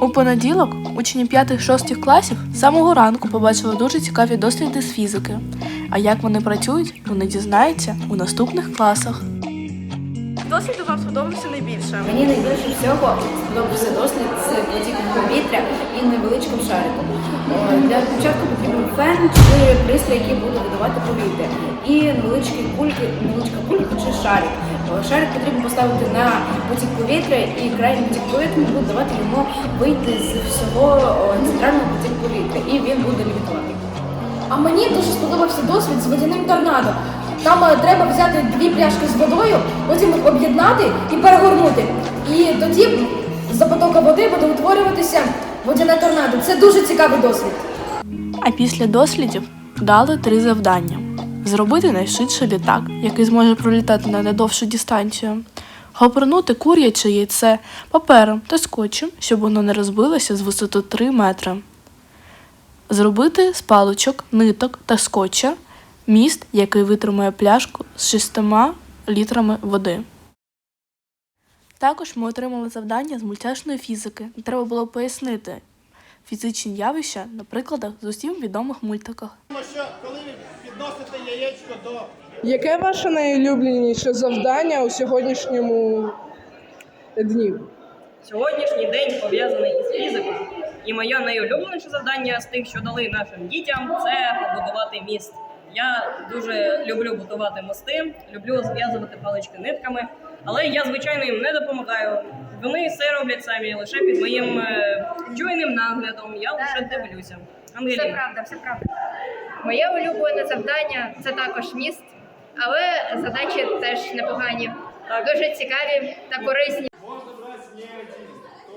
У понеділок учні 5-6 класів з самого ранку побачили дуже цікаві досліди з фізики. А як вони працюють, вони дізнаються у наступних класах. Досліду вам сподобався найбільше. Мені найбільше всього сподобався дослід з повітря і невеличким шариком. Е, Для початку потрібен фен чи пристрій, який буде видавати повітря. І невеличкі кульки, невеличка кулька чи шарик. Е, Шарик потрібно поставити на потік повітря, і крайній потік повітря буде давати йому вийти з всього е, центрального потіку повітря, і він буде лівітувати. А мені дуже сподобався досвід з водяним торнадо. Там треба взяти дві пляшки з водою, потім об'єднати і перегорнути. І тоді з-за потока води буде утворюватися водяне торнадо. Це дуже цікавий досвід. А після дослідів дали три завдання: зробити найшвидший літак, який зможе пролітати на найдовшу дистанцію, гопрнути куряче яйце папером та скотчем, щоб воно не розбилося з висоти 3 метри. Зробити з паличок, ниток та скотча міст, який витримує пляшку з 6 літрами води. Також ми отримали завдання з мультяшної фізики. Треба було пояснити фізичні явища на прикладах з усім відомих мультиках. Тому що коли ви підносите яєчко до Яке ваше найулюбленіше завдання у сьогоднішньому дні? Сьогоднішній день пов'язаний із фізикою. І моє найулюбленіше завдання з тих, що дали нашим дітям, це побудувати міст. Я дуже люблю будувати мости, люблю зв'язувати палички нитками, але я, звичайно, їм не допомагаю. Вони все роблять самі лише під моїм е, чуйним наглядом. Я лише дивлюся. Все правда, все правда. Моє улюблене завдання це також міст, але задачі теж непогані, дуже цікаві та корисні.